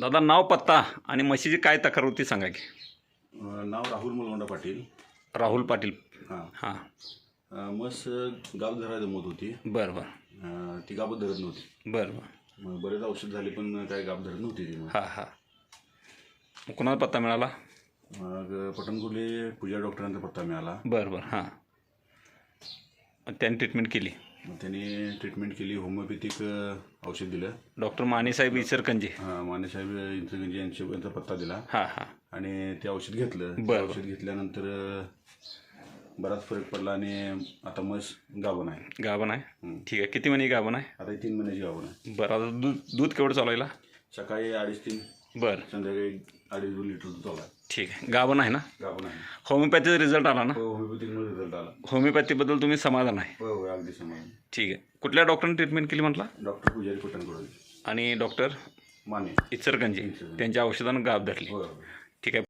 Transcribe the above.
दादा नाव पत्ता आणि म्हशीची काय तक्रार होती सांगा की. अं, नाव राहुल मुलगोंडा पाटील. राहुल पाटील. हां. हां. मस गाब धरायला जमत होती. बरं बरं. अं, ती गाबच धरत नव्हती. बरं बरं. मग बरेच औषध झाले पण काय गाब धरत नव्हती ती मग. हां हां. मग कुणाला पत्ता मिळाला? मग पटणकुर्ली पूजा डॉक्टरांचा पत्ता मिळाला. बरं बरं. हां. मग त्यांनी ट्रीटमेंट केली. मग त्यांनी ट्रीटमेंट केली होमिओपॅथिक औषध दिलं. डॉक्टर मानेसाहेब इचरकंजे. हां मानेसाहेब इंचगंजी यांच्या यांचा पत्ता दिला. हां हां. आणि ते औषध घेतलं. ते बरं. औषध घेतल्यानंतर अं, बराच फरक पडला आणि आता म्हस गाभण आहे. गाभण आहे. ठीक आहे. किती महिने गाभण आहे? आता ही तीन महिन्याची गाभण आहे. बरं आता दूध दूध केवढं चालवायला? सकाळी अडीच तीन. बरं. संध्याकाळी अडीच दोन लिटर दूध ठीक आहे. गाभण आहे ना? गाभण आहे. होमिओपॅथीचा रिझल्ट आला ना? हो होमिओपॅथिकमुळे रिझल्ट आला. होमिओपॅथीबद्दल तुम्ही समाधान आहे? होय होय अगदी समान ठीक आहे. कुठल्या डॉक्टरने ट्रीटमेंट केली म्हटलं? डॉक्टर पुजारी पटणकडून आणि डॉक्टर? माने. इचरकंजी त्यांच्या औषधानं गाभ धरली. होय होय ठीक आहे.